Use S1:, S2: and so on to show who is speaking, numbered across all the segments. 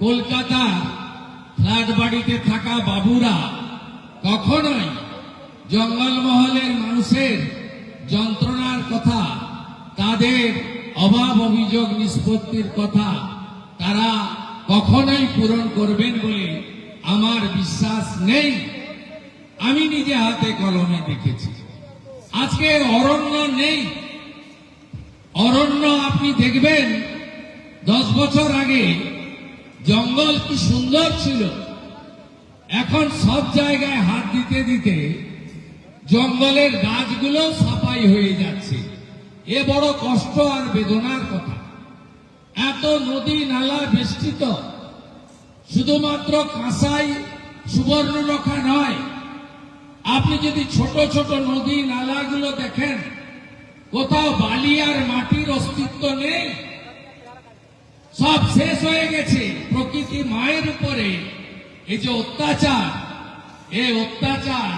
S1: Kolkata flat বাড়িতে থাকা বাবুরা কখনোই জঙ্গলমহলের মানুষের যন্ত্রণার কথা, তাদের অভাব অভিযোগ নিষ্পত্তির কথা তারা কখনোই পূরণ করবেন বলে আমার বিশ্বাস নেই। আমি নিজে হাতে কলমে দেখেছি। আজকে অরণ্য নেই। অরণ্য আপনি দেখবেন, দশ বছর আগে জঙ্গল কি সুন্দর ছিল। এখন সব জায়গায় হাত দিতে দিতে জঙ্গলের গাছগুলো সাফাই হয়ে যাচ্ছে। এ বড় কষ্ট আর বেদনার কথা। এত নদী নালা বেষ্টিত। শুধুমাত্র কাঁসাই সুবর্ণরেখা নয়। আপনি যদি ছোট ছোট নদী নালাগুলো দেখেন, কোথাও বালি আর মাটির অস্তিত্ব নেই। সব শেষ হয়ে গেছে। প্রকৃতি মায়ের উপরে। এই যে অত্যাচার, এ অত্যাচার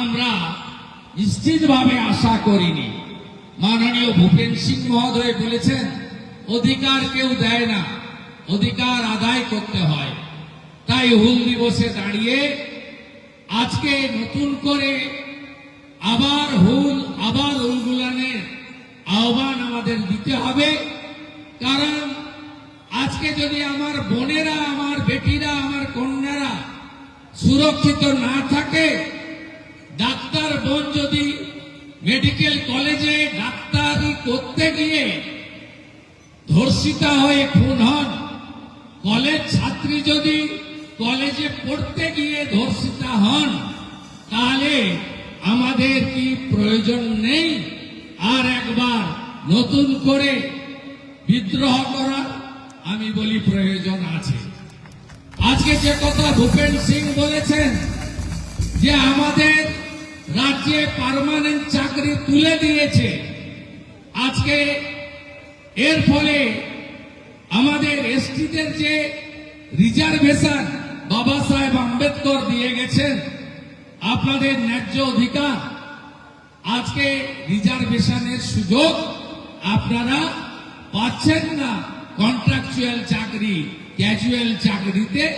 S1: আমরা নিশ্চিতভাবে আশা করিনি। মাননীয় ভূপেন সিং মহোদয় বলেছেন, অধিকার কেউ দেয় না, অধিকার আদায় করতে হয়। তাই হুল দিবসে দাঁড়িয়ে আজকে নতুন করে আবার হুল, আবার উলগুলানের আহ্বান আমাদের দিতে হবে। কারণ আজকে যদি আমার বোনেরা, আমার বেটিরা, আমার কন্যারা সুরক্ষিত না থাকে, ডাক্তার বোন যদি মেডিকেল কলেজে ডাক্তারি করতে গিয়ে ধর্ষিতা হয়ে খুন হন, কলেজ ছাত্রী যদি কলেজে পড়তে গিয়ে ধর্ষিতা হন, তাহলে আমাদের কি প্রয়োজন নেই? আর একবার নতুন করে বিদ্রোহ করার আমি বলি প্রয়োজন আছে। আজকে যে কথা ভূপেন সিং বলেছেন যে আমাদের রাজ্যে পার্মানেন্ট চাকরি তুলে দিয়েছে, আজকে এর ফলে আমাদের এসটিদের যে রিজার্ভেশন বাবা সাহেব আম্বেদকর দিয়ে গেছেন, আপনাদের ন্যায্য অধিকার, আজকে রিজার্ভেশনের সুযোগ আপনারা পাচ্ছেন না। কন্ট্রাকচুয়াল চাকরি, ক্যাজুয়াল চাকরিতে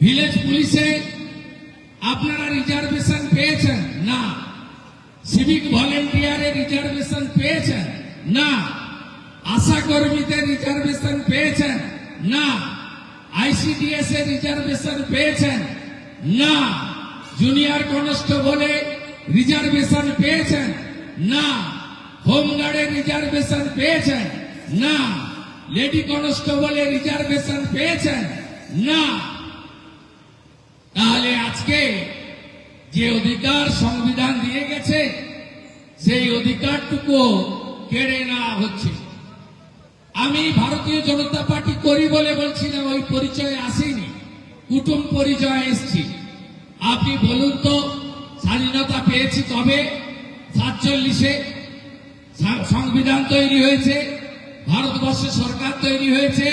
S1: ভিলেজ পুলিশে আপনারা রিজার্ভেশন পেয়েছেন? না। সিভিক ভলেন্টিয়ারে রিজার্ভেশন পেয়েছেন? না। আশা কর্মীতে রিজার্ভেশন পেয়েছেন? না। আইসিডিএস এ রিজার্ভেশন পেয়েছেন? না। জুনিয়র কনস্টেবলে রিজার্ভেশন পেয়েছেন? না। হোমগার্ডে রিজার্ভেশন পেয়েছেন? না। লেডি কনস্টেবলে রিজার্ভেশন পেয়েছেন? না। তাহলে আজকে যে অধিকার সংবিধান দিয়ে গেছে, সেই অধিকারটুকু কেড়ে নেওয়া হচ্ছে। আমি ভারতীয় জনতা পার্টি করি বলে বলছিলাম, ওই পরিচয়ে আসেনি। কুটুম পরিচয় এসছি। আপনি বলুন তো, স্বাধীনতা পেয়েছি তবে সাতচল্লিশে সংবিধান তৈরি হয়েছে। ভারতবর্ষে সরকার তৈরি হয়েছে।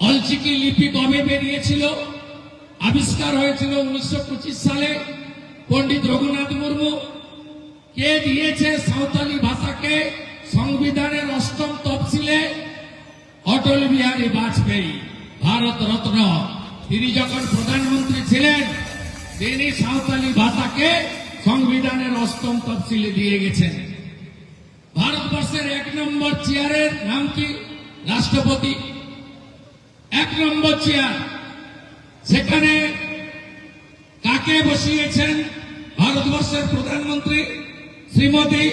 S1: অলচিকি লিপি কবে বেরিয়েছিল, আবিষ্কার হয়েছিল উনিশশো পঁচিশ সালে। পণ্ডিত রঘুনাথ মুর্মু কে দিয়েছে সাঁওতালি ভাষাকে? সংবিধানের অষ্টম তফসিলে অটল বিহারী বাজপেয়ী, ভারত রত্ন। তিনি যখন প্রধানমন্ত্রী ছিলেন, তিনি সাঁওতালি ভাষাকে সংবিধানের অষ্টম তফসিলে দিয়ে গেছেন। ভারতবর্ষের এক নম্বর চেয়ারের নাম কি? রাষ্ট্রপতি। এক নম্বর চেয়ার। সেখানে কাকে বসিয়েছেন ভারতবর্ষের প্রধানমন্ত্রী? শ্রীমতী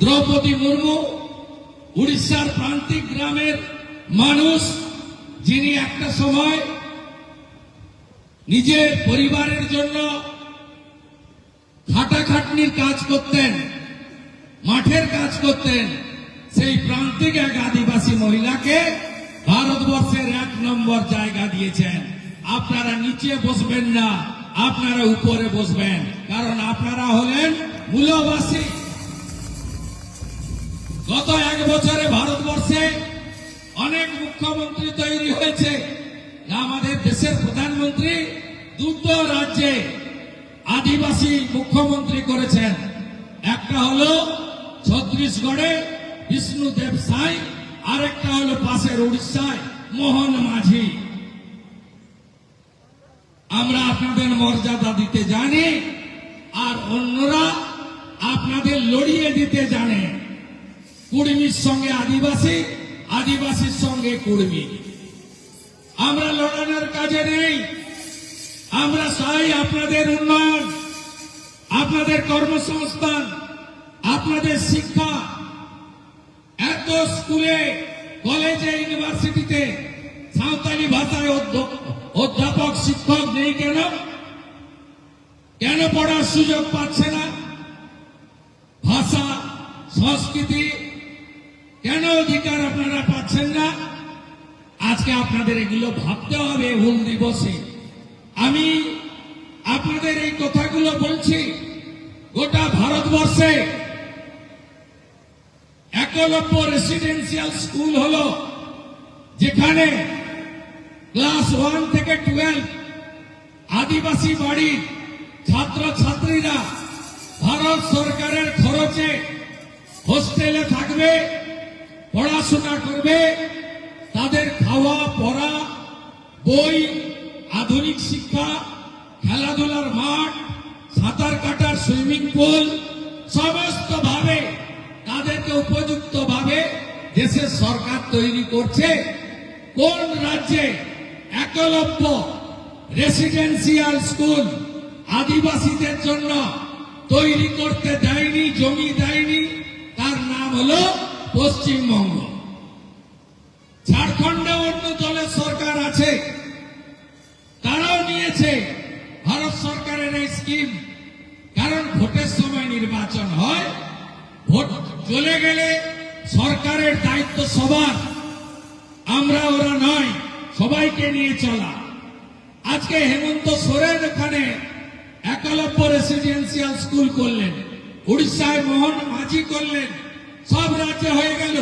S1: দ্রৌপদী মুর্মু, উড়িষ্যার প্রান্তিক গ্রামের মানুষ, যিনি একটা সময় নিজের পরিবারের জন্য খাটাখাটনির কাজ করতেন। মাঠের কাজ করতেন। সেই প্রান্তিক এক আদিবাসী মহিলাকে ভারতবর্ষের এক নম্বর জায়গা দিয়েছেন। আপনারা নিচে বসবেন না, আপনারা উপরে বসবেন, কারণ আপনারা হলেন মূলবাসী। গত এক বছরে ভারতবর্ষে অনেক মুখ্যমন্ত্রী তৈরি হয়েছে। আমাদের দেশের প্রধানমন্ত্রী দুটো রাজ্যে আদিবাসী মুখ্যমন্ত্রী করেছেন। একটা হলো ছত্রিশগড়ে বিষ্ণুদেব সাই, আরেকটা হলো পাশের উড়িষ্যায় মোহন মাঝি। আমরা আপনাদের মর্যাদা দিতে জানি, আর অন্যরা আপনাদের লড়িয়ে দিতে জানে। কুর্মীর সঙ্গে আদিবাসী, আদিবাসীর সঙ্গে কুর্মী আমরা লড়ানোর কাজে নেই। আমরা চাই আপনাদের উন্নয়ন, আপনাদের কর্মসংস্থান আপনাদের শিক্ষা এত স্কুলে, কলেজে, ইউনিভার্সিটিতে সাঁওতালি ভাষায় অধ্য- অধ্যাপক শিক্ষক নেই কেন? কেন পড়ার সুযোগ পাচ্ছে না? ভাষা, সংস্কৃতি কেন অধিকার আপনারা পাচ্ছেন না? আজকে আপনাদের এগুলো ভাবতে হবে হুল দিবসে। আমি আপনাদের এই কথাগুলো বলছি, গোটা ভারতবর্ষে একলব্য রেসিডেন্সিয়াল স্কুল হলো, যেখানে ক্লাস ওয়ান থেকে টুয়েলভ আদিবাসী বাড়ির ছাত্র ছাত্রীরা ভারত সরকারের খরচে হোস্টেলে থাকবে, পড়াশোনা করবে, তাদের খাওয়া, পড়া, বই, আধুনিক শিক্ষা, খেলাধুলার মাঠ, সাঁতার কাটার সুইমিং পুল সমস্ত ভাবে তাদেরকে উপযুক্ত ভাবে দেশের সরকার তৈরি করছে। কোন রাজ্যে একলব্য রেসিডেন্সিয়াল স্কুল আদিবাসীদের জন্য তৈরি করতে দেয়নি, জমি দেয়নি, তার নাম হলো পশ্চিমবঙ্গ। ঝাড়খণ্ডে অন্য দলের সরকার আছে, তারাও নিয়েছে। ভারত সরকারের এই স্কিম কারণ ভোটের সময় নির্বাচন হয়, ভোট চলে গেলে সরকারের দায়িত্ব সবার। আমরা, ওরা নয়, সবাইকে নিয়ে চলা। আজকে হেমন্ত সোরেন ওখানে একলব্য রেসিডেন্সিয়াল স্কুল করলেন, উড়িষ্যায় মোহন মাঝি করলেন, সব রাজ্যে হয়ে গেল।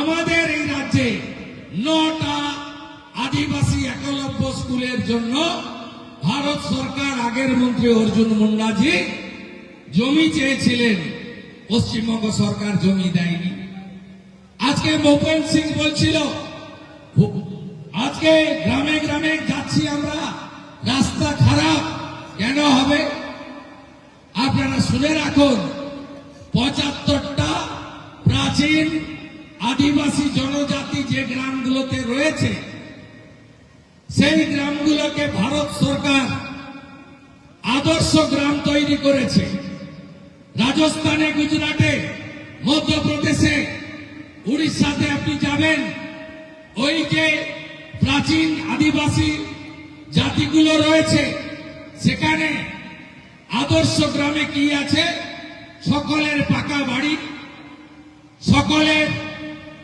S1: আমাদের এই রাজ্যে নটা আদিবাসী একলব্য স্কুলের জন্য ভারত সরকার আগের মন্ত্রী অর্জুন মুন্ডাজি জমি চেয়েছিলেন। পশ্চিমবঙ্গ সরকার জমি দেয়নি। আজকে মোপেন সিং বলছিল, আজকে গ্রামে গ্রামে যাচ্ছি আমরা, রাস্তা খারাপ, কেন হবে? আপনারা শুনে রাখুন, পঁচাত্তরটা প্রাচীন আদিবাসী জনজাতি যে গ্রামগুলোতে রয়েছে, সেই গ্রামগুলোকে ভারত সরকার আদর্শ গ্রাম তৈরি করেছে। রাজস্থানে, গুজরাটে, মধ্যপ্রদেশে, উড়িষ্যাতে আপনি যাবেন, ওই যে প্রাচীন আদিবাসী জাতিগুলো রয়েছে, সেখানে আদর্শ গ্রামে কি আছে? সকলের পাকা বাড়ি, সকলের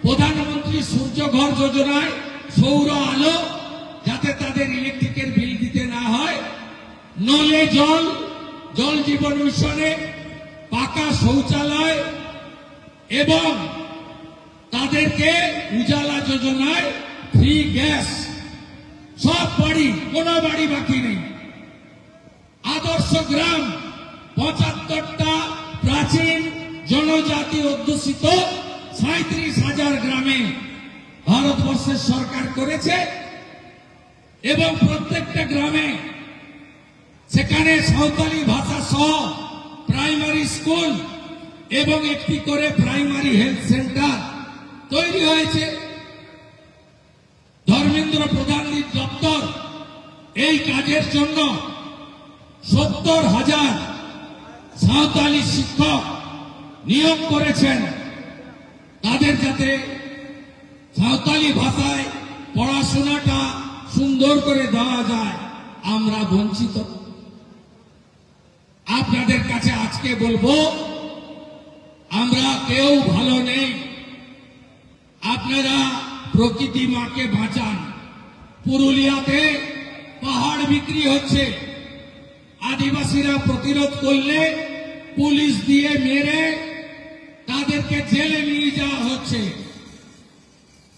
S1: প্রধানমন্ত্রী সূর্যঘর যোজনায় সৌর আলো, যাতে তাদের ইলেকট্রিকের বিল দিতে না হয়, নলে জল জল জীবন মিশনে পাকা শৌচালয় এবং তাদেরকে উজালা যোজনায় ফ্রি গ্যাস সব বাড়ি, কোনো বাড়ি বাকি নেই। আদর্শ গ্রাম, পঁচাত্তরটা প্রাচীন জনজাতি অধ্যুষিত সাঁত্রিশ হাজার গ্রামে ভারতবর্ষের সরকার করেছে এবং প্রত্যেকটা গ্রামে সেখানে সাঁওতালি ভাষা সহ প্রাইমারি স্কুল এবং একটি করে প্রাইমারি হেলথ সেন্টার তৈরি হয়েছে। ধর্মেন্দ্র প্রধানের দপ্তর এই কাজের জন্য সত্তর হাজার সাঁওতালি শিক্ষক নিয়োগ করেছেন। তাদের যাতে সাঁওতালি ভাষায় পড়াশোনাটা সুন্দর করে দেওয়া যায়, আমরা বঞ্চিত আপনাদের কাছে আজকে বলব, আমরা কেউ ভালো নেই। আপনারা প্রকৃতি মাকে বাঁচান। পুরুলিয়াতে পাহাড় বিক্রি হচ্ছে। আদিবাসীরা প্রতিরোধ করলে পুলিশ দিয়ে মেরে তাদেরকে জেলে নিয়ে যাওয়া হচ্ছে।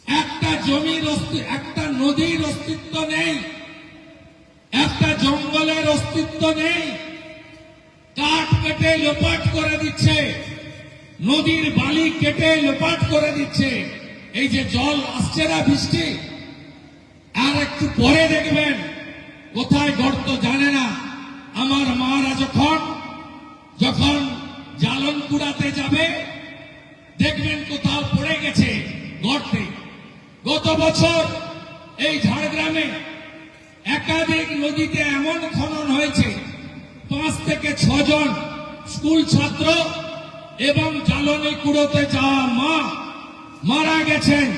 S1: একটা জমির একটা নদীর অস্তিত্ব নেই। একটা জঙ্গলের অস্তিত্ব নেই। কাঠ কেটে লোপাট করে দিচ্ছে। নদীর বালি কেটে লোপাট করে দিচ্ছে। এই যে জল আসছে না বৃষ্টি? আর একটু পরে দেখবেন, কোথায় গর্ত জানে না। আমার মারা যখন যখন জ্বালন কুড়াতে যাবে, দেখবেন কোথাও পড়ে গেছে গর্তে। গত বছর এই ঝাড়গ্রামে একাধিক নদীতে এমন খনন হয়েছে পাঁচ থেকে ছজন স্কুল ছাত্র এবং জ্বালনি কুড়োতে যাওয়া মা মারা গেছেন।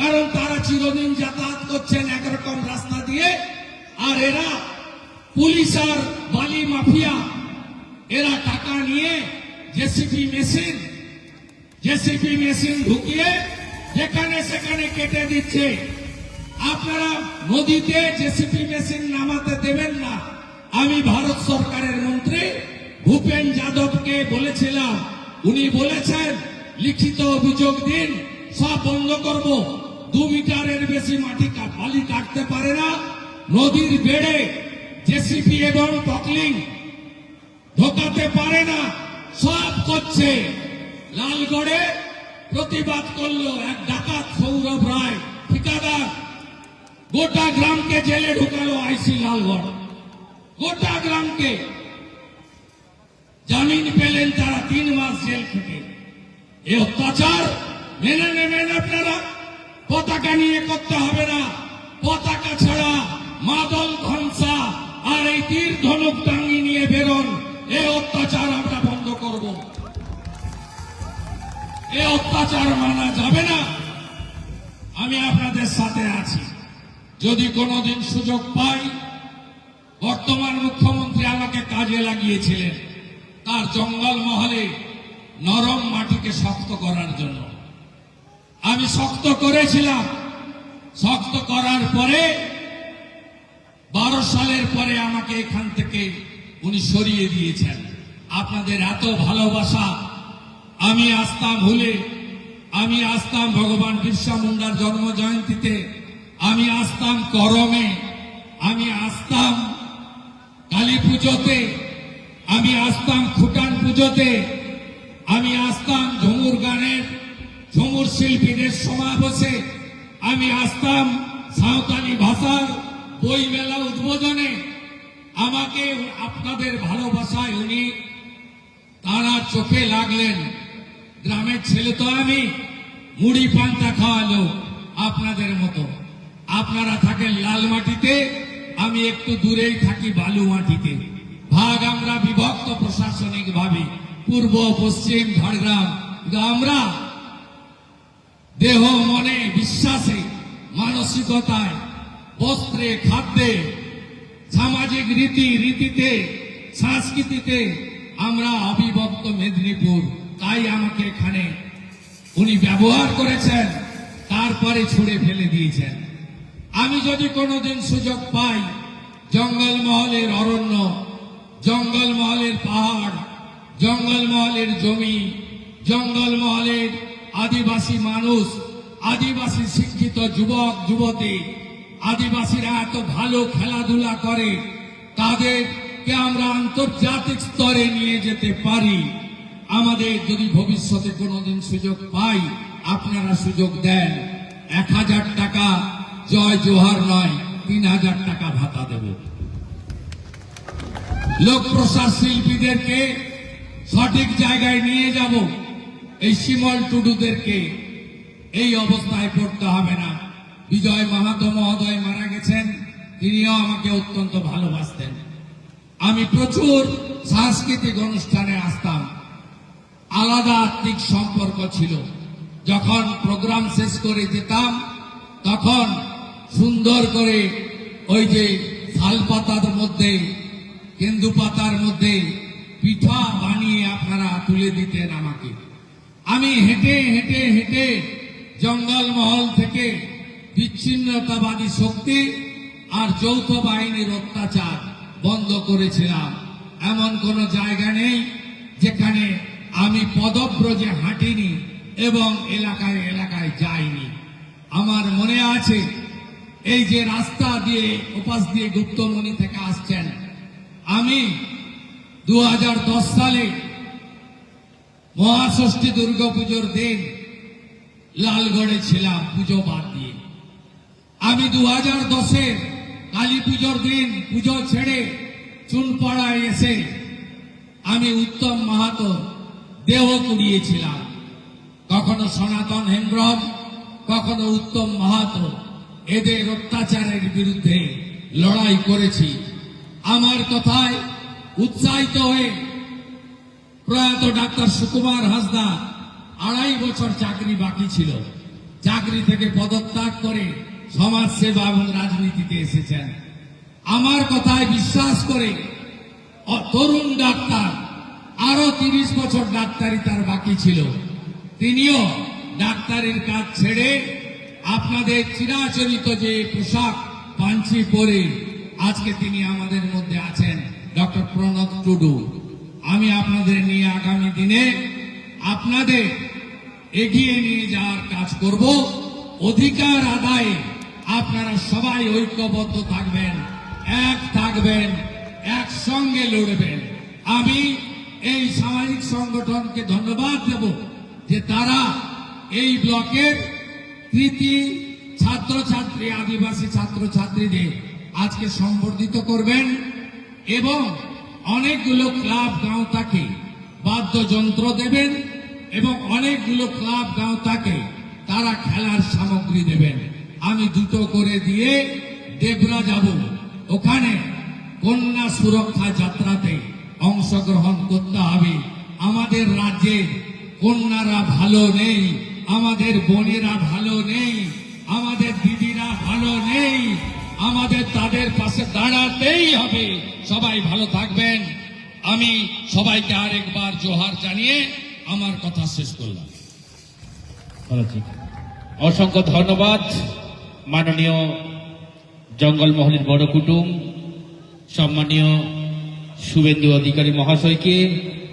S1: কারণ তারা চিরদিন যাতায়াত করছেন একরকম রাস্তা দিয়ে। আর এরা পুলিশ আর বালি মাফিয়া, এরা টাকা নিয়ে জেসিপি মেশিন জেসিপি মেশিন ঢুকিয়ে যেখানে সেখানে কেটে দিচ্ছে। আপনারা নদীতে জেসিপি মেশিন নামাতে দেবেন না। আমি ভারত সরকারের মন্ত্রী ভূপেন যাদবকে বলেছিলাম। উনি বলেছেন, লিখিত অভিযোগ দিন, সব বন্ধ করব। দু মিটারের বেশি মাটি বালি কাটতে পারে না। নদীর বেড়ে জেসিপি এবং টকলিং ঢোকাতে পারে না। সব করছে। লালগড়ে প্রতিবাদ করল এক ডাকাত সৌরভ রায়, ঠিকাদার। গোটা গ্রামকে জেলে ঢুকালো আইসি লালগড়। গোটা গ্রামকে জামিন পেলেন তারা তিন মাস জেল খেটে। এ অত্যাচার মেনে নেবেন আপনারা। পতাকা নিয়ে করতে হবে না। পতাকা ছাড়া মাদল ধনসা আর এই তীর ধনুক টাঙ্গি নিয়ে বেরোন। এ অত্যাচার আমরা বন্ধ করব। এ অত্যাচার মানা যাবে না। আমি আপনাদের সাথে আছি। যদি কোনোদিন সুযোগ পাই বর্তমান মুখ্যমন্ত্রী আমাকে কাজে লাগিয়েছিলেন তার জঙ্গল মহলে নরম মাটিকে শক্ত করার জন্য। আমি শক্ত করেছিলাম। শক্ত করার পরে, বারো সালের পরে আমাকে এখান থেকে উনি সরিয়ে দিয়েছেন। আপনাদের এত ভালোবাসা, আমি আসতাম ভুলে, আমি আসতাম ভগবান বিরসা মুন্ডার জন্ম জয়ন্তীতে আমি আসতাম করমে, আমি আসতাম কালী পুজোতে, আমি আসতাম খুটান পুজোতে, আমি আসতাম ঝুমুর গানের, ঝুমুর শিল্পীদের সমাবেশে, আমি আসতাম সাঁওতালি ভাষার বই মেলা উদ্বোধনে। আমাকে আপনাদের ভালোবাসায় উনি, তারা চোখে লাগলেন। গ্রামের ছেলে তো আমি, মুড়ি পান্তা খাওয়ালো আপনাদের মতো। আপনারা থাকেন লাল মাটিতে আমি একটু দূরেই থাকি বালু মাটিতে ভাগ আমরা বিভক্ত প্রশাসনিক ভাবে পূর্ব, পশ্চিম, ঝাড়গ্রাম, আমরা দেহ, মনে, বিশ্বাসে, মানসিকতায়, বস্ত্রে, খাদ্যে, সামাজিক রীতি, রীতিতে, সংস্কৃতিতে আমরা অবিভক্ত মেদিনীপুর। তাই আমাকে এখানে উনি ব্যবহার করেছেন, তারপরে ছুড়ে ফেলে দিয়েছেন। আমি যদি কোনোদিন সুযোগ পাই জঙ্গলমহলের অরণ্য জঙ্গলমহলের পাহাড় জঙ্গলমহলের জমি জঙ্গলমহলের আদিবাসী মানুষ, আদিবাসী শিক্ষিত যুবক, যুবতী, আদিবাসীরা এত ভালো খেলাধুলা করে, তাদেরকে আমরা আন্তর্জাতিক স্তরে নিয়ে যেতে পারি। আমাদের যদি ভবিষ্যতে কোনোদিন সুযোগ পাই, আপনারা সুযোগ দেন। এক হাজার টাকা জয় জোহার নয়। তিন হাজার টাকা ভাতা দেব। লোক প্রসার শিল্পীদেরকে সঠিক জায়গায় নিয়ে যাব। এই শিমল টুডুদেরকে এই অবস্থায় পড়তে হবে না। বিজয় মাহাতো মহোদয় মারা গেছেন, তিনিও আমাকে অত্যন্ত ভালোবাসতেন। আমি প্রচুর সাংস্কৃতিক অনুষ্ঠানে আসতাম। আলাদা আত্মিক সম্পর্ক ছিল। যখন প্রোগ্রাম শেষ করে যেতাম, তখন সুন্দর করে ওই যে শাল পাতার মধ্যে, কেন্দু পাতার মধ্যে পিঠা বানিয়ে আপনারা তুলে দিতেন আমাকে। আমি হেঁটে হেঁটে হেঁটে জঙ্গল মহল থেকে বিচ্ছিন্নতাবাদী শক্তি আর যৌথ বাহিনীর অত্যাচার বন্ধ করেছিলাম। এমন কোন জায়গা নেই যেখানে আমি পদব্রজে হাঁটিনি এবং এলাকায় এলাকায় যাইনি। আমার মনে আছে এই যে রাস্তা দিয়ে, ওপাশ দিয়ে গুপ্তমণি থেকে আসছেন, আমি দু হাজার দশ সালে মহাষষ্ঠী দুর্গাপুজোর দিন লালগড়ে ছিলাম পুজো বাদ দিয়ে। আমি দু হাজার দশের কালী পুজোর দিন পুজো ছেড়ে চুনপাড়ায় এসে আমি উত্তম মাহাতো দেহ কুড়িয়েছিলাম। কখনো সনাতন হেমব্রম কখনো উত্তম মাহাতো। এদের অত্যাচারের বিরুদ্ধে লড়াই করেছি। আমার কথায় উৎসাহিত হয়ে প্রয়াত ডাক্তার সুকুমার হাসদা আড়াই বছর চাকরি বাকি ছিল। চাকরি থেকে পদত্যাগ করে সমাজ সেবা এবং রাজনীতিতে এসেছেন। আমার কথায় বিশ্বাস করে তরুণ ডাক্তার, আরও তিরিশ বছর ডাক্তারি তার বাকি ছিল। তিনিও ডাক্তারের কাজ ছেড়ে আপনাদের চিরাচরিত যে পোশাক পাঞ্চি পরে আজকে তিনি আমাদের মধ্যে আছেন ডক্টর প্রণব টুডু। আমি আপনাদের নিয়ে আগামী দিনে আপনাদের এগিয়ে নিয়ে যাওয়ার কাজ করব। অধিকার আদায়ে আপনারা সবাই ঐক্যবদ্ধ থাকবেন, এক থাকবেন, একসঙ্গে লড়বেন। আমি এই সামাজিক সংগঠনকে ধন্যবাদ দেব যে তারা এই ব্লকের কৃতি ছাত্রছাত্রী, আদিবাসী ছাত্রছাত্রীদের আজকে সম্বর্ধিত করবেন এবং অনেকগুলো ক্লাব গাঁওতাকে বাদ্যযন্ত্র দেবেন এবং অনেকগুলো ক্লাব গাঁওতাকে তারা খেলার সামগ্রী দেবেন। আমি দুটো করে দিয়ে দেবরা যাব। ওখানে কন্যা সুরক্ষা যাত্রাতে অংশগ্রহণ করতে হবে। আমাদের রাজ্যে কন্যারা ভালো নেই। আমাদের বোনেরা ভালো নেই, আমাদের দিদিরা ভালো নেই, আমাদের তাদের পাশে দাঁড়াতেই হবে। সবাই ভালো থাকবেন। আমি সবাইকে আরেকবার জোহার জানিয়ে আমার কথা শেষ করলাম।
S2: অসংখ্য ধন্যবাদ, মাননীয় জঙ্গলমহলের বড় কুটুম, সম্মানীয় শুভেন্দু অধিকারী মহাশয়কে,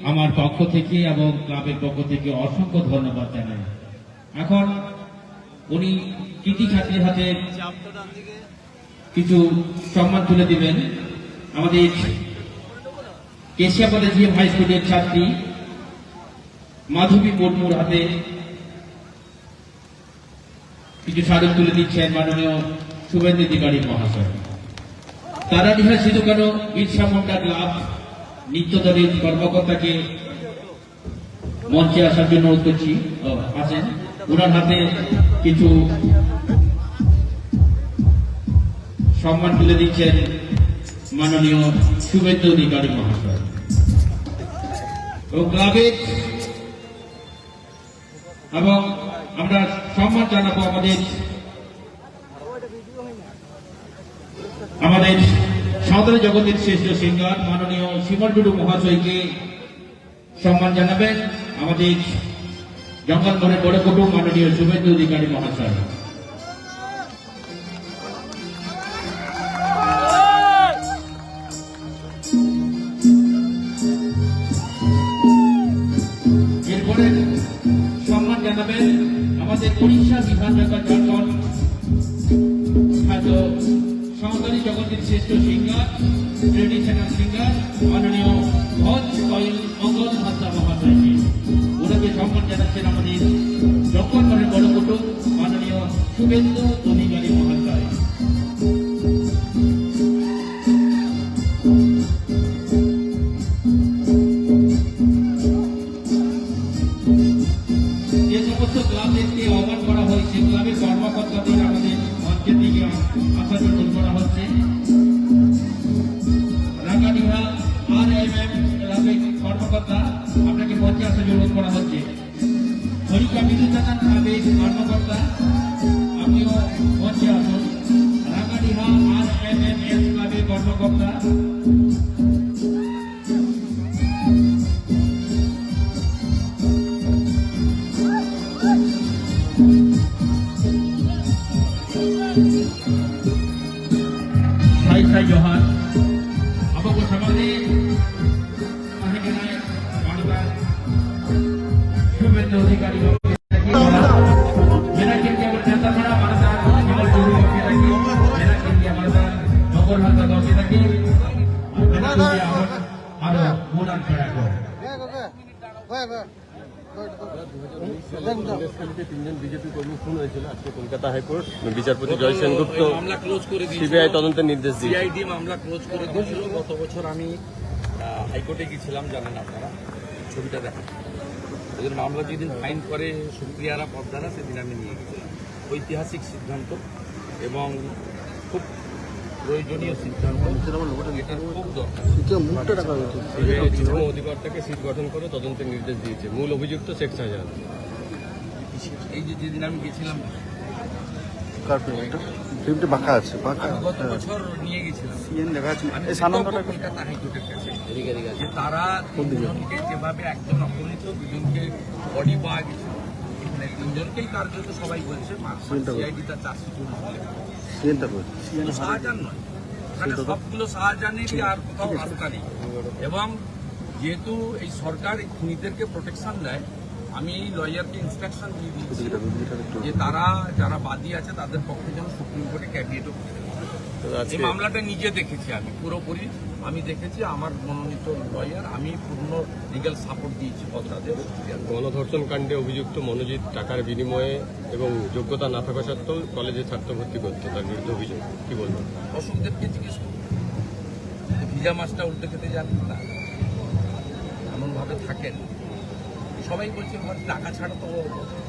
S2: আমার পক্ষ থেকে এবং ক্লাবের পক্ষ থেকে অসংখ্য ধন্যবাদ জানাই। এখন উনি কৃতি ছাত্রীর হাতে কিছু সম্মান তুলে দিবেন। আমাদের কেশিয়াপাড়া জিএম হাই স্কুলের ছাত্রী মাধবী মুর্মুর হাতে কিছু স্মারক তুলে দিচ্ছেন মাননীয় শুভেন্দু অধিকারী মহাশয়। তারা নিহা সিধু কেন বিরসা মুন্ডা ক্লাব নিত্য দলের কর্মকর্তাকে মঞ্চে আসার জন্য করছি আছেন? ওনার হাতে কিছু সম্মান তুলে দিচ্ছেন মাননীয় শুভেন্দু অধিকারী মহাশয়। এবং আমরা সম্মান জানাব আমাদের আমাদের সাঁওতালি জগতের শ্রেষ্ঠ সিঙ্গার, মাননীয় টুডু মহাশয়কে সম্মান জানাবেন আমাদের জঙ্গল মনের বড় কুটুম মাননীয় শুভেন্দু অধিকারী মহাশয়। এরপরে সম্মান জানাবেন আমাদের উড়িষ্যা বিধানসভা ঝাড়খণ্ড খ্যাত সাঁওতালি জগতের শ্রেষ্ঠ সিঙ্গার কর্মকর্তা আপনাকে পথে আসার অনুরোধ করা হচ্ছে। হরিকা বিদ্যুতানন্দ ক্লাবের কর্মকর্তা, আপনিও পথে আসুন। রাঙ্গানিহা আর এম এম এস কর্মকর্তা
S3: তিনজন বিজেপি কর্মী খুন হয়েছিল আজকে কলকাতা হাইকোর্ট। বিচারপতি জয় সেনগুপ্ত
S1: মামলা ক্লোজ করে
S3: সিবিআই তদন্তের নির্দেশ দিয়েছে।
S1: সিআইডি মামলা ক্লোজ করে দিয়েছিল। গত বছর আমি হাইকোর্টে গেছিলাম জানেন আপনারা? ছবিটা দেখেন। ওদের মামলা যেদিন ফাইন করে সুপ্রিয়ারা পদ্মারা সেদিন আমি নিয়ে গেছিলাম ঐতিহাসিক সিদ্ধান্ত এবং খুব প্রয়োজনীয় সিদ্ধান্ত। এটার খুব দরকার।
S3: সিবিআই অধিকর্তাকে সিট গঠন করে তদন্তের নির্দেশ দিয়েছে। মূল অভিযুক্ত শেখ শাহজাহান।
S1: এই যে যেদিন আমি গেছিলাম
S4: ফিল্মটা বাঁকা আছে বাঁকা?
S1: গত বছর নিয়ে গেছিলাম।
S4: সিএন দেখা যাচ্ছে। এই সানন্দটা
S1: কলকাতা হাইকোর্টের কাছে। যে তারা তিনজনকে যেভাবে একজন অপহৃত দুজনকে বডি পাওয়া গেছে তিনজনকেই কার্যত সবাই বলছে সিআইডি তার
S4: সিএনটা
S1: শাহজাহান নয়। সবগুলো শাহজাহানেরই আর কোথাও নেই। এবং যেহেতু এই সরকার খুনিদেরকে প্রোটেকশন দেয় আমি লয়ারকে ইনস্ট্রাকশন দিয়ে দিয়েছি যে তারা যারা বাদী আছে তাদের পক্ষে যেন সুপ্রিম কোর্টে ক্যাবিনেটও করে দেয়। এই মামলাটা নিজে দেখেছি আমি পুরোপুরি আমি দেখেছি আমার মনোনীত লয়ার আমি পূর্ণ লিগ্যাল সাপোর্ট দিয়েছি পদ্মাদের
S3: গণধর্ষণ কাণ্ডে অভিযুক্ত মনোজিৎ টাকার বিনিময়ে এবং যোগ্যতা না থাকা সত্ত্বেও কলেজে ছাত্র ভর্তি করতে তার বিরুদ্ধে অভিযোগ। কি বলবেন
S1: অশোকদেবকে জিজ্ঞেস করুন। ভিজা মাছটা উল্টে খেতে জানেন না। এমনভাবে থাকেন। সবাই বলছে আমার টাকা ছাড়া তো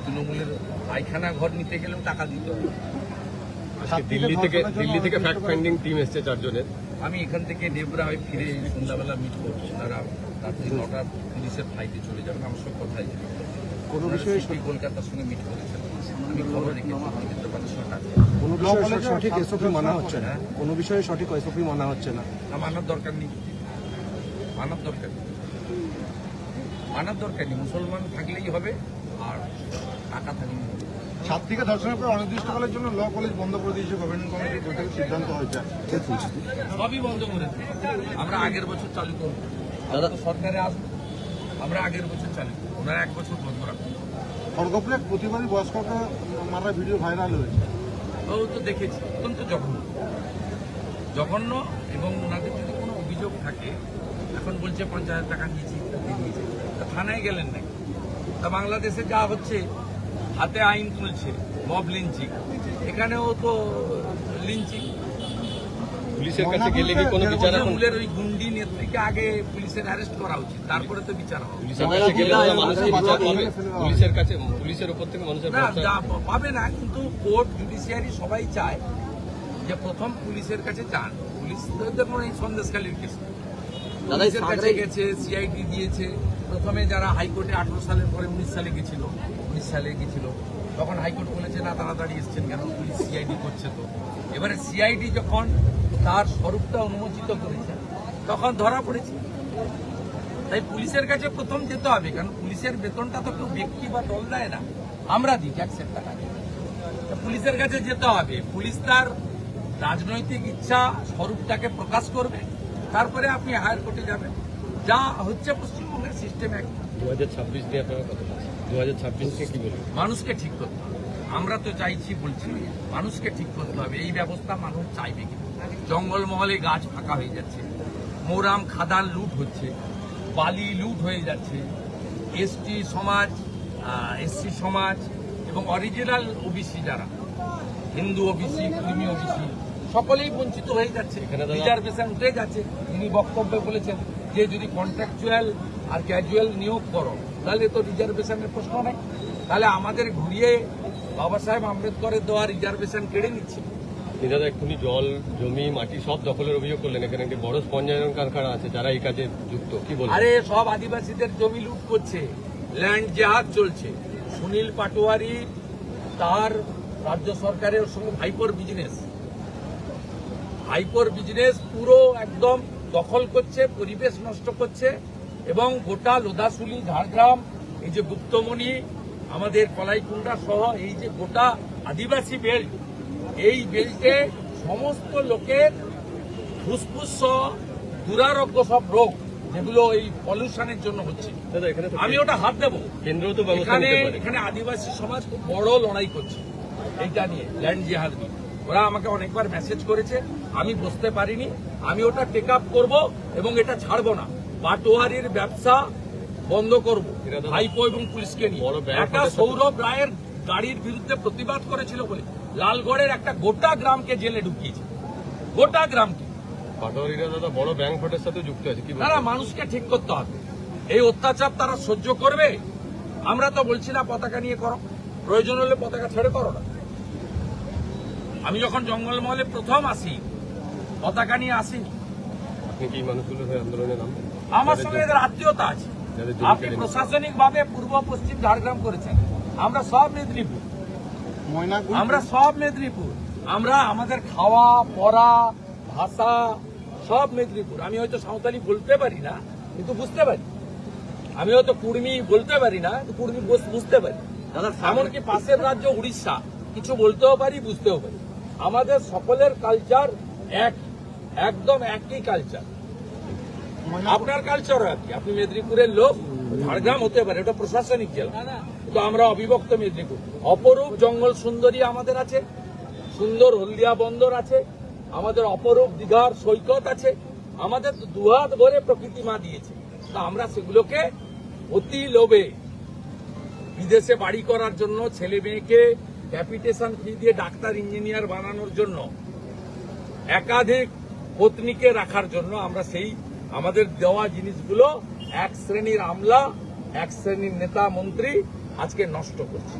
S1: তৃণমূলের পায়খানা ঘর নিতে গেলেও টাকা দিতে হবে।
S3: দিল্লি থেকে দিল্লি থেকে ফ্যাক্ট ফাইন্ডিং টিম এসছে চারজনের।
S1: আমি এখান থেকে নেবরা হয়ে ফিরে সন্ধ্যাবেলা মিট করছি। তারা রাত্রি নটা পুলিশের ফ্লাইটে চলে যাবেন আমার সঙ্গে কথাই কোনো বিষয়ে কলকাতার সঙ্গে মিট করেছেন। আমি খবর রেখেছি
S4: কোনো বিষয়ে সঠিক এসওপি মানা হচ্ছে না। কোনো বিষয়ে সঠিক এসওপি মানা হচ্ছে না।
S1: না মানার দরকার নেই। মানার দরকার নেই। মানার দরকার নেই মুসলমান থাকলেই হবে আর টাকা থাকলেই হবে।
S5: ছাত্রীকে ধর্ষণের পর অনির্দিষ্টকালের জন্য ল কলেজ বন্ধ করে দিয়েছে গভর্নমেন্ট কমিটির বৈঠকে সিদ্ধান্ত হয়েছে।
S1: সবই বন্ধ করে আমরা আগের বছর চালু করব। দাদা সরকারে আসব। আমরা আগের বছর চালু করব। ওনারা এক বছর বন্ধ রাখব
S5: খড়গপুরে প্রতিবারই বয়স্ককে মারা ভিডিও ভাইরাল হয়েছে।
S1: ও তো দেখেছি অত্যন্ত জঘন্য। জঘন্য এবং ওনাদের যদি কোনো অভিযোগ থাকে এখন বলছে পঞ্চাশ টাকা নিয়েছি ইত্যাদি নিয়েছি তা থানায় গেলেন নাকি তা বাংলাদেশে যা হচ্ছে হাতে আইন তুলছে মব লিঞ্চিং। এখানেও তো লিঞ্চিং।
S3: পুলিশের কাছে গেলে কি কোনো বিচার এখন?
S1: তৃণমূলের ওই গুন্ডি নেত্রীকে আগে পুলিশের অ্যারেস্ট করা উচিত তারপরে তো বিচার হবে।
S3: পুলিশের কাছে গেলে দাদা বিচার পাবে পুলিশের কাছে পুলিশের উপর থেকে মানুষের
S1: না যা পাবে না কিন্তু কোর্ট জুডিশিয়ারি সবাই চায় যে প্রথম পুলিশের কাছে যান। পুলিশ তো যেমন এই সন্দেশখালীর কেস পুলিশের কাছে গেছে সিআইডি দিয়েছে। প্রথমে যারা হাইকোর্টে আঠারো সালের পরে উনিশ সালে গেছিল, উনিশ সালে গেছিল, তখন হাইকোর্ট বলেছে, না, তাড়াতাড়ি এসছেন কেন? পুলিশ সিআইডি করছে তো। এবারে সিআইডি যখন তার স্বরূপটা উন্মোচিত করেছে, তখন ধরা পড়েছে। তাই পুলিশের কাছে প্রথম যেতে হবে, কারণ পুলিশের বেতনটা তো কেউ ব্যক্তি বা দল দেয় না। আমরা দিই ট্যাক্সের টাকা পুলিশের কাছে যেতে হবে। পুলিশ তার রাজনৈতিক ইচ্ছা, স্বরূপটাকে প্রকাশ করবে। তারপরে আপনি হায়ার কোর্টে যাবেন। যা হচ্ছে পশ্চিমবঙ্গের সিস্টেম এক।
S3: দু হাজার ছাব্বিশ দিয়ে আপনারা কথা দু হাজার কি বলবেন?
S1: মানুষকে ঠিক করতে হবে। আমরা তো চাইছি বলছি মানুষকে ঠিক করতে হবে। এই ব্যবস্থা মানুষ চাইবে কি? জঙ্গলমহলে গাছ ফাঁকা হয়ে যাচ্ছে মোরাম খাদান লুট হচ্ছে বালি লুট হয়ে যাচ্ছে। এসটি সমাজ এসসি সমাজ এবং অরিজিনাল ওবিসি যারা হিন্দু ওবিসি কর্মী ওবিসি সকলেই বঞ্চিত হয়ে যাচ্ছে।
S3: এখানে
S1: রিজার্ভেশন উঠে যাচ্ছে তিনি বক্তব্যে বলেছেন যে যদি কন্ট্রাকচুয়াল আর ক্যাজুয়াল নিয়োগ করো তাহলে তো রিজার্ভেশনের প্রশ্ন নেই। তাহলে আমাদের ঘুরিয়ে বাবা সাহেব আম্বেদকরের দেওয়া রিজার্ভেশন কেড়ে নিচ্ছে।
S3: দাদা এক্ষুনি জল জমি মাটি সব দখলের অভিযোগ করলেন। এখানে একটি বড় স্পঞ্জায়ন কারখানা আছে যারা এই কাজে যুক্ত। কি বলবেন?
S1: আরে সব আদিবাসীদের জমি লুট করছে। ল্যান্ড জেহাদ চলছে। সুনীল পাটোয়ারি তার রাজ্য সরকারের সঙ্গে ভাইপোর বিজনেস ভাইপোর বিজনেস পুরো একদম দখল করছে পরিবেশ নষ্ট করছে এবং গোটা লোদাসুলি ঝাড়গ্রাম এই যে গুপ্তমণি আমাদের কলাইকুণ্ডা সহ এই যে গোটা আদিবাসী বেল্ট এই বেল্টে সমস্ত লোকের ফুসফুস সহ দুরারোগ্য সব রোগ যেগুলো এই পলিউশনের জন্য হচ্ছে। আমি ওটা হাত দেবো।
S3: কেন্দ্র তো
S1: এখানে এখানে আদিবাসী সমাজ খুব বড় লড়াই করছে। এইটা নিয়ে ল্যান্ড জিহাদ নিয়ে। ওরা আমাকে অনেকবার মেসেজ করেছে আমি বুঝতে পারিনি আমি ওটা টেক আপ করব এবং এটা ছাড়বো না। পাটোয়ারির ব্যবসা বন্ধ করব ভাইপো এবং পুলিশকে নিয়ে। একটা সৌরভ রায়ের গাড়ির বিরুদ্ধে প্রতিবাদ করেছিল বলে লালগড়ের একটা গোটা গ্রামকে জেলে ঢুকিয়েছে। গোটা গ্রামকে।
S3: পাটোয়ারিরা দাদা বড় ব্যাংক সাথে যুক্ত আছে কি
S1: না না মানুষকে ঠিক করতে হবে। এই অত্যাচার তারা সহ্য করবে? আমরা তো বলছি না পতাকা নিয়ে করো। প্রয়োজন হলে পতাকা ছেড়ে করো না। আমি যখন জঙ্গলমহলে প্রথম আসি পতাকা নিয়ে আসিনি। আমার সঙ্গে এদের আত্মীয়তা আছে। আপনি প্রশাসনিক ভাবে পূর্ব পশ্চিম ঝাড়গ্রাম করেছেন। আমরা সব মেদিনীপুর। আমরা সব মেদিনীপুর। আমরা আমাদের খাওয়া পড়া ভাষা সব মেদিনীপুর। আমি হয়তো সাঁওতালি বলতে পারি না কিন্তু বুঝতে পারি। আমি হয়তো কুর্মি বলতে পারি না কিন্তু কুর্মি বুঝ- বুঝতে পারি। এমনকি পাশের রাজ্য উড়িষ্যা কিছু বলতেও পারি বুঝতেও পারি। আমাদের সকলের কালচার এক একদম একই কালচার আপনার কালচার আর কি? আপনি মেদিনীপুরের লোক ঝাড়গ্রাম হতে পারে ওটা প্রশাসনিক জেলা। তো আমরা অবিভক্ত মেদিনীপুর। অপরূপ জঙ্গল সুন্দরী আমাদের আছে সুন্দর হলদিয়া বন্দর আছে আমাদের অপরূপ দীঘার সৈকত আছে আমাদের দুহাত ভরে প্রকৃতি মা দিয়েছে। তা আমরা সেগুলোকে অতি লোভে বিদেশে বাড়ি করার জন্য ছেলে মেয়েকে ক্যাপিটেশন ফি দিয়ে ডাক্তার, ইঞ্জিনিয়ার বানানোর জন্য একাধিক পত্নীকে রাখার জন্য আমরা সেই আমাদের দেওয়া জিনিসগুলো এক শ্রেণির আমলা, এক শ্রেণির নেতা মন্ত্রী আজকে নষ্ট করছে।